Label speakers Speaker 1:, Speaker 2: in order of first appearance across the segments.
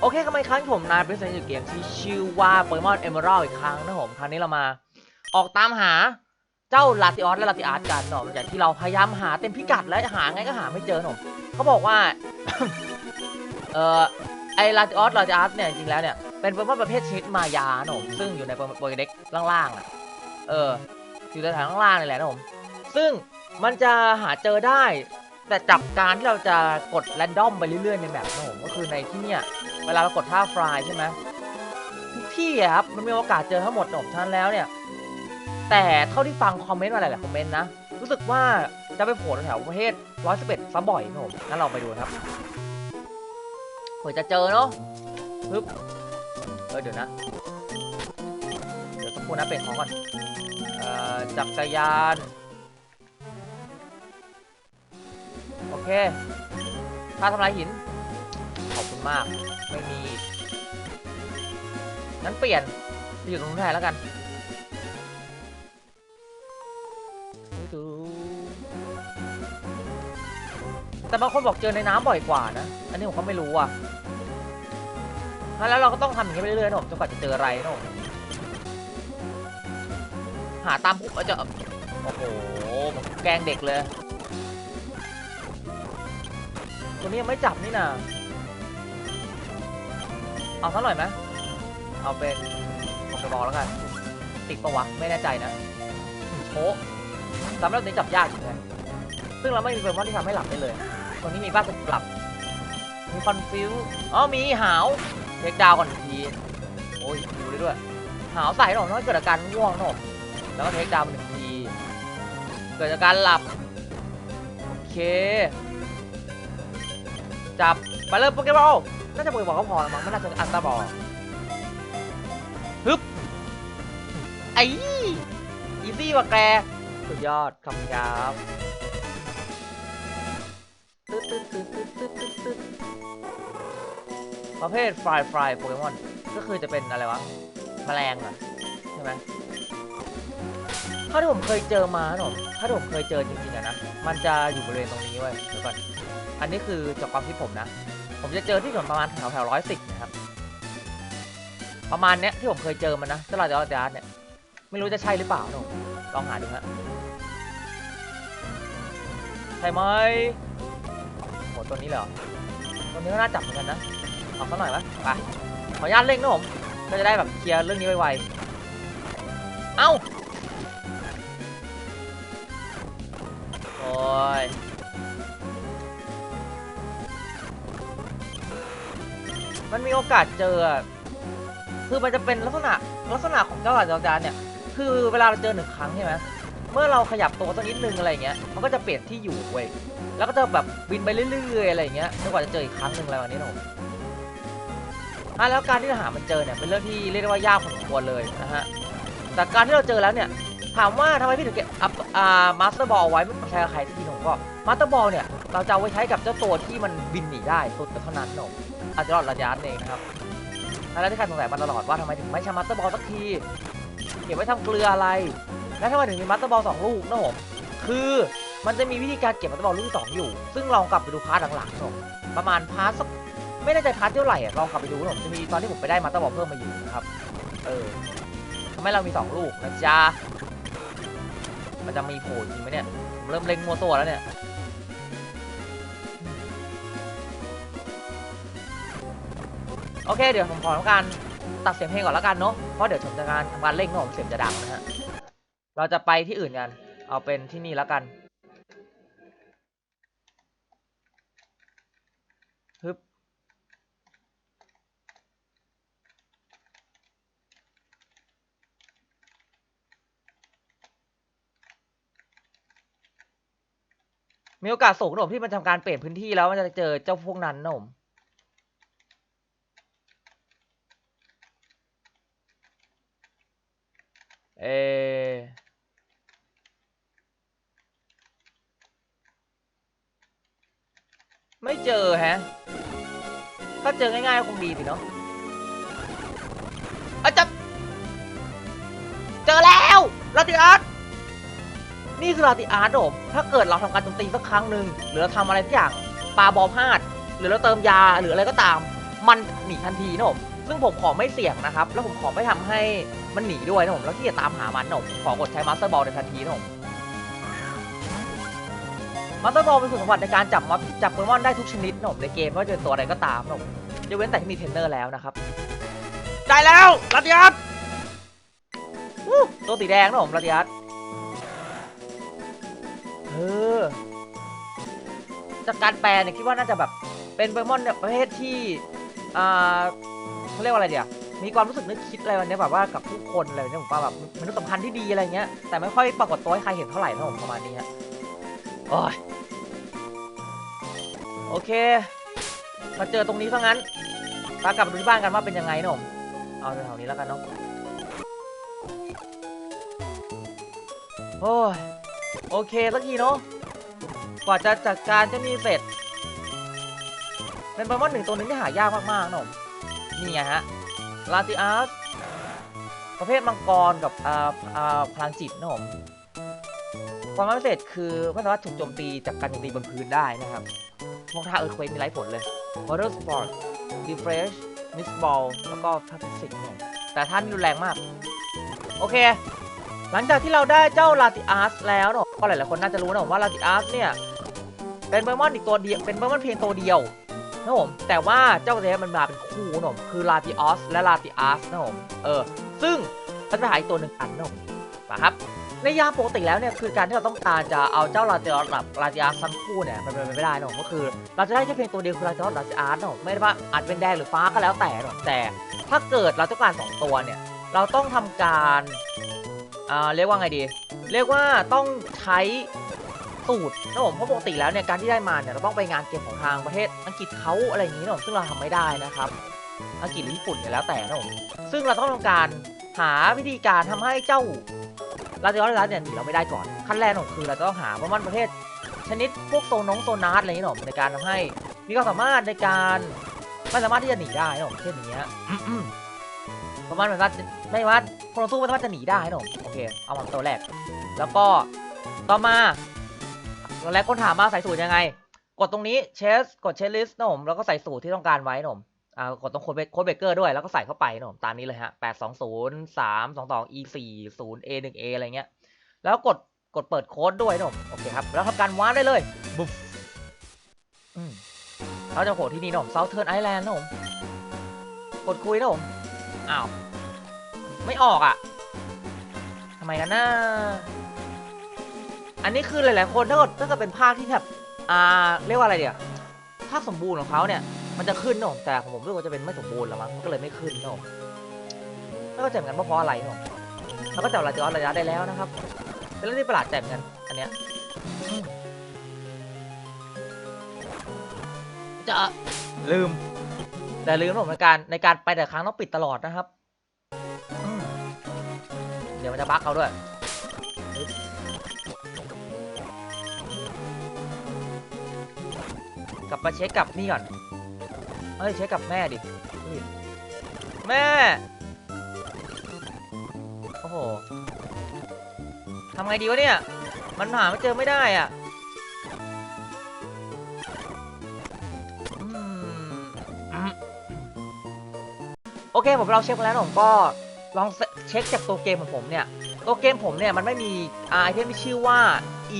Speaker 1: โอเคก็มาครั้งผมนายเป็นเซนอยู่เกมที่ชื่อว่าโปเกมอนเอเมอรัลอีกครั้งนะผม ครั้งนี้เรามา ออกตามหาเจ้าลาติออสและลาติอาร์ตกันเนาะจากที่เราพยายามหาเต็มพิกัดและหาไงก็หาไม่เจอหนมเขาบอกว่า เอ่อ ไอลาติออสลาติอาร์ตเนี่ยจริงแล้วเนี่ย เป็นโปเกมอนประเภทชนิดมายาหนมซึ่งอยู่ในโปเกเด็กล่างๆอะ เออ อยู่ในฐานล่างๆนี่แหละนะผมซึ่งมันจะหาเจอได้แต่จับการที่เราจะกดแรนดอมไปเรื่อยๆในแบบนะผมก็คือในที่เนี่ย เวลาเรากดท่าฟลายใช่ไหมทุกที่อะครับมันมีโอกาสเจอทั้งหมดของท่านแล้วเนี่ย แต่เท่าที่ฟังคอมเมนต์มาหลายๆคอมเมนต์นะ รู้สึกว่าจะไปโผล่แถวประเทศร้อยสิบเอ็ดซะบ่อยนะผมงั้นเราไปดูครับเผื่อจะเจอเนาะปึ๊บเออเดี๋ยวนะ เดี๋ยวสักครู่นะเปลี่ยนของก่อนเอ่อจักรยาน โอเค ถ้าทำลายหิน ขอบคุณมาก ไม่มีงั้นเปลี่ยนไปอยู่ตรงนู้นแทนแล้วกันแต่บางคนบอกเจอในน้ำบ่อยกว่านะ อันนี้ผมก็ไม่รู้อะแล้วเราก็ต้องทำอย่างนี้ไปเรื่อยๆนะผมจนกว่าจะเจออะไรนะผมหาตามปุ๊บแล้วจะโอ้โหแกงเด็กเลย ตัวนี้ยังไม่จับนี่นะ เอาสักหน่อยไหมเอาเป็นโปเกบอลแล้วกัน ติดปะวะ ไม่แน่ใจนะโชสำหรับนี้จับยากจริงเลยซึ่งเราไม่มีโปเกมอนที่ทำให้หลับได้เลย ตรงนี้มีบ้านเป็นกลับ มีคอนฟิวอ๋อมีหาวเทคดาวก่อนที โอ้ยดูได้ด้วย หาวใส่หน่อยถ้าเกิดอาการง่วงหนอแล้วก็เทคดาวหนึ่งที เกิดอาการหลับ โอเค จับ ไปเริ่มโปเกบอลน่าจะโปเกบอลก็พอแล้วมั้งไม่น่าจะอันตาบอลฮึบไอ้อีซี่ว่ะแกสุดยอดขอบคุณครับประเภทฟลายฟลายโปเกมอนก็คือจะเป็นอะไรวะแมลงเหรอใช่ไหมถ้าที่ผมเคยเจอมาหนอถ้าที่ผมเคยเจอจริงๆอะนะ มันจะอยู่บริเวณตรงนี้เว้ยเดี๋ยวก่อน อันนี้คือจากความคิดผมนะ ผมจะเจอที่ถนนประมาณแถวแถวร้อยสิบนะครับ ประมาณเนี้ยที่ผมเคยเจอมันนะตลาดจอร์จานเนี่ย ไม่รู้จะใช่หรือเปล่านะลองหาดูฮะใช่ไหมโหตัวนี้เหรอตัวนี้ก็น่าจับเหมือนกันนะเอาสักหน่อยไหมไปขออนุญาตเร่งนะผมก็จะได้แบบเคลียร์เรื่องนี้ไวๆเอ้าโอ้ย มันมีโอกาสเจอ คือมันจะเป็นลักษณะลักษณะของเจ้าหลาดจานเนี่ย คือเวลาเราเจอหนึ่งครั้งใช่ไหมเมื่อเราขยับตัวสักนิดนึงอะไรเงี้ย มันก็จะเปลี่ยนที่อยู่เว้ย แล้วก็จะแบบบินไปเรื่อยๆอะไรเงี้ยจนกว่าจะเจออีกครั้งหนึ่งอะไรแบบนี้นะผมอะแล้วการที่เราหามันเจอเนี่ยเป็นเรื่องที่เรียกได้ว่ายากพอสมควรเลยนะฮะ แต่การที่เราเจอแล้วเนี่ย ถามว่าทำไมพี่ถึงเก็บอัพอ่ามาสเตอร์บอลไว้ไม่ใช้กับใครสักทีหนึ่งก็มาสเตอร์บอลเนี่ย เราจะเอาไว้ใช้กับเจ้าตัวที่มันบินหนีได้สุดเท่านั้นหนมอาจจะรอดระยะเองนะครับแล้วที่ใครสงสัยมาตลอดว่าทำไมถึงไม่ใช้มาสเตอร์บอลสักทีเก็บไว้ทำเกลืออะไร แล้วทำไมถึงมีมาสเตอร์บอลสองลูกนะผมคือมันจะมีวิธีการเก็บมาสเตอร์บอลลูกที่สองอยู่ ซึ่งลองกลับไปดูพาร์ทหลังๆนะประมาณพาร์ทสักไม่แน่ใจพาร์ทเท่าไหร่ลองกลับไปดูนะผมจะมีตอนที่ผมไปได้มาสเตอร์บอลเพิ่มมาอยู่นะครับเออทำให้เรามีสองลูกนะจ๊ะ มันจะมีโผล่จริงไหมเนี่ยผมเริ่มเล็งมัวตัวแล้วเนี่ยโอเคเดี๋ยวผมขอทำการตัดเสียงเพลงก่อนแล้วกันเนาะเพราะเดี๋ยวผมจะการทำการเร่งเนาะผมเสียงจะดังนะฮะเราจะไปที่อื่นกันเอาเป็นที่นี่แล้วกัน มีโอกาสสูงนะผมที่มันทำการเปลี่ยนพื้นที่แล้วมันจะเจอเจ้าพวกนั้นนะผมเอไม่เจอแฮะ ถ้าเจอง่ายๆก็คงดีสิเนาะอาจะเจอแล้วลาติอาร์ต นี่คือลาติอาร์ตผมถ้าเกิดเราทำการโจมตีสักครั้งหนึ่งหรือเราทำอะไรสักอย่างปาบอลพลาด หรือเราเติมยาหรืออะไรก็ตาม มันหนีทันทีนะผมซึ่งผมขอไม่เสี่ยงนะครับ แล้วผมขอไม่ทำให้มันหนีด้วยนะผมแล้วที่จะตามหามันนะผมขอกดใช้มาสเตอร์บอลในทันทีนะผมมาสเตอร์บอลเป็นคุณสมบัติในการจับมอสจับโปเกมอนได้ทุกชนิดนะผมในเกมไม่ว่าจะเป็นตัวอะไรก็ตามนะผมยกเว้นแต่ที่มีเทรนเนอร์แล้วนะครับ ได้แล้วลาติอัสอู้ตัวสีแดงนะผมลาติอัสเอ จากการแปลเนี่ยคิดว่าน่าจะแบบเป็นโปเกมอนประเภทที่อ่าเขาเรียกว่าอะไรเดี๋ยวมีความรู้สึกนึกคิดอะไรวันนี้แบบว่ากับผู้คนอะไรเนี่ยผมว่าแบบมนุษย์สัมพันธ์ที่ดีอะไรเงี้ยแต่ไม่ค่อยปรากฏตัวให้ใครเห็นเท่าไหร่นะผมประมาณนี้ฮะโอ้ยโอเคมาเจอตรงนี้ซะงั้นตากลับไปดูที่บ้านกันว่าเป็นยังไงนะผมเอาแถวๆนี้แล้วกันเนาะโอ้ยโอเคสักทีเนาะ กว่าจะจัดการเจ้านี่เสร็จ เป็นโปเกมอนหนึ่งตัวหนึงที่หายากมากๆนะผมนี่ไงฮะ ลาติอัสประเภทมังกรกับอ่าอ่าพลังจิตนะผมความพิเศษคือไม่สามารถถูกโจมตีจากการโจมตีบนพื้นได้นะครับพวกท่าเออร์เควกมีไร้ผลเลย Water Sport Refresh Miss Ball แล้วก็พั s สิกเนี่ยแต่ท่านรุนแรงมาก โอเค หลังจากที่เราได้เจ้าลาติอัสแล้วเนอะก็หลายๆคนน่าจะรู้นะผมว่าลาติอัสเนี่ย เป็นโปเกมอนอีกตัวเดียวเป็นโปเกมอนเพียงตัวเดียวนะผมแต่ว่าเจ้าเนี้มันมาเป็นคู่นะผมคือลาติออสและลาติอัสนะผมเออซึ่งเราจะหาอีกตัวหนึ่งอันนะผมมาครับในยามปกติแล้วเนี่ยคือการที่เราต้องการจะเอาเจ้าลาติออสกับลาติอัสทั้งคู่เนี่ยมันเป็นไปไม่ได้นะผมก็คือ เราจะได้แค่เพียงตัวเดียวคือลาติออสลาติอัสนะผมไม่ได้ว่าอาจเป็นแดงหรือฟ้าก็แล้วแต่นะแต่ถ้าเกิดเราต้องการสองตัวเนี่ยเราต้องทำการอ่าเรียกว่าไงดี เรียกว่าต้องใช้ ตรนะผมเพราะปกติแล้วเนี่ยการที่ได้มาเนี่ยเราต้องไปงานเกมของทางประเทศอังกฤษเขาอะไรอย่างนี้นะผมซึ่งเราทำไม่ได้นะครับอังกฤษหรือญี่ปุ่นเนี่ยแล้วแต่นะผมซึ่งเราต้องทำการหาวิธีการทำให้เจ้าลาติออสลาเนี่ยหนีเราไม่ได้ก่อนขั้นแรกของคือเราจะต้องหาประมาณประเภทชนิดพวกโซนน้องโซนาร์ดอะไรอย่างนี้นะผมในการทำให้มีความสามารถในการไม่สามารถที่จะหนีได้นะผมเช่นอย่างเงี้ยประมาณแบบว่าไม่ว่าคนสู้ไม่สามารถจะหนีได้นะผมโอเคเอามาตัวแรก แล้วก็ต่อมา แรกคนถามมาใส่สูตรยังไง กดตรงนี้เชสกดเชสลิสนะผมแล้วก็ใส่สูตรที่ต้องการไว้นะผมอ่ากดตรงโค้ดเบโค้ดเบเกอร์ด้วยแล้วก็ใส่เข้าไปนะผมตามนี้เลยฮะแปดสองศูนย์สามสองสอง e สี่ศูนย์ a หนึ่ง a อะไรเงี้ย แล้วกดกดเปิดโค้ดด้วยนะผมโอเคครับ แล้วทำการวาร์ปได้เลยบุ๊บอืมเราจะโผล่ที่นี่นะผมเซาเทิร์นไอแลนด์นะผมกดคุยนะผมอ้าวไม่ออกอะทำไมกันนะ อันนี้คือหลาย ๆ คนถ้าเกิดถ้าเกิดเป็นภาคที่แบบอ่าเรียกว่าอะไรเดี๋ยวภาคสมบูรณ์ของเขาเนี่ยมันจะขึ้นเนอะแต่ของผมรู้สึกว่าจะเป็นไม่สมบูรณ์แล้วมั้งมันก็เลยไม่ขึ้นเนอะไม่เข้าใจเหมือนกันว่าเพราะอะไรเนอะเราก็จับลาติออสระยะได้แล้วนะครับเป็นเรื่องที่ประหลาดใจเหมือนกันอันเนี้ยอืมจะลืม แต่ลืมนะผมในการในการไปแต่ครั้งต้องปิดตลอดนะครับอืมเดี๋ยวมันจะบั๊กเขาด้วย กลับมาเช็คกับนี่ก่อนเอ้ยเช็คกับแม่ดิแม่ โอ้โหทำไงดีวะเนี่ย มันหาไม่เจอไม่ได้อะโอเคผมเราเช็คมาแล้วผมก็ลองเช็คจากตัวเกมของผมเนี่ย ตัวเกมผมเนี่ยมันไม่มีไอเทมที่ชื่อว่า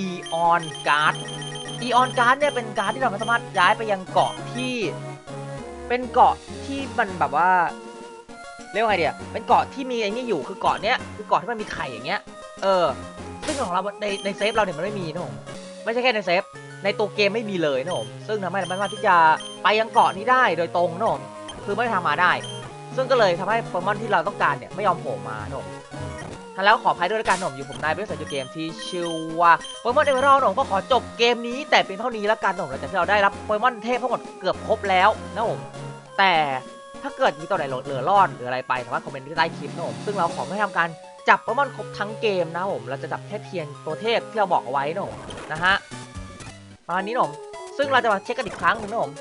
Speaker 1: Eon Guard Eon Guard เนี่ยเป็นการ์ดที่เราสามารถย้ายไปยังเกาะที่ เป็นเกาะที่มันแบบว่าเรียกว่าไงเดียเป็นเกาะที่มีไอ้นี่อยู่คือเกาะเนี้ยคือเกาะที่มันมีไข่อย่างเงี้ย เออ ซึ่งของเราในในเซฟเราเนี่ยมันไม่มีนะผมไม่ใช่แค่ในเซฟ ในตัวเกมไม่มีเลยนะผมซึ่งทำให้เราไม่สามารถที่จะไปยังเกาะนี้ได้โดยตรงนะผมคือไม่ทำมาได้ ซึ่งก็เลยทำให้โปเกมอนที่เราต้องการเนี่ยไม่ยอมโผล่มานะผม แล้วขออภัยด้วยละกันนะผมอยู่ผมนายเป็นสายเกมที่ชื่อว่าโปเกมอนเอเวอร์ผมก็ขอจบเกมนี้ แต่เพียงเท่านี้ละกันหนะผมหลังจากที่เราได้รับโปเกมอนเทพทั้งหมดเกือบครบแล้วนะผมแต่ถ้าเกิดมีตัวไหนเหลือรอดหรืออะไรไปสามารถคอมเมนต์ใต้คลิปนะผมซึ่งเราขอไม่ทำการจับโปเกมอนครบทั้งเกมนะผมเราจะจับแค่เพียงตัวเทพที่เราบอกเอาไว้นะผมนะฮะประมาณนี้นะผมซึ่งเราจะมาเช็คกันอีกครั้งหนึงนะผม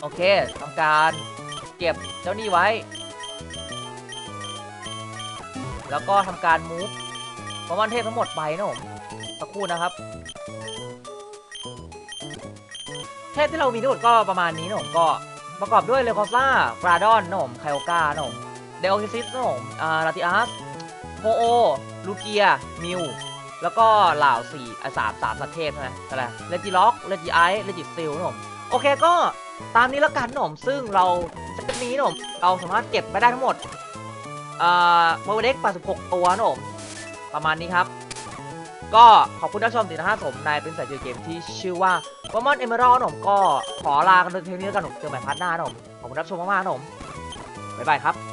Speaker 1: โอเคทำการเก็บเจ้านี่ไว้ แล้วก็ทำการมูฟโปเกมอนเทพทั้งหมดไปนะผมสักครู่นะครับ เทพที่เรามีทั้งหมดก็ประมาณนี้นะผมก็ประกอบด้วยเลโคซ่ากราดอนนะผมไคโอกานะผมเดโอคิซิสนะผมอ่าลาติอัสโฮโอลูเกีย มิว แล้วก็เหล่าสี่สามสามประเทศใช่ไหมอะไรเลจิล็อกเลจิไอเลจิซิลนะผมโอเคก็ตามนี้แล้วกันนะผมซึ่งเราเซตนี้นะผมเราสามารถเก็บไปได้ทั้งหมด อ่าโมเด็ก86 ตัวนะผมประมาณนี้ครับ ก็ขอบคุณท่านชมติดตามผมในเป็นสายเกมที่ชื่อว่า w o m o n Emerald นะผมก็ขอลากันไปเพียงนี้กันผมเจอใหม่พาร์ทหน้านะผมขอบคุณรับชมมากๆนะผมบ๊ายบายครับ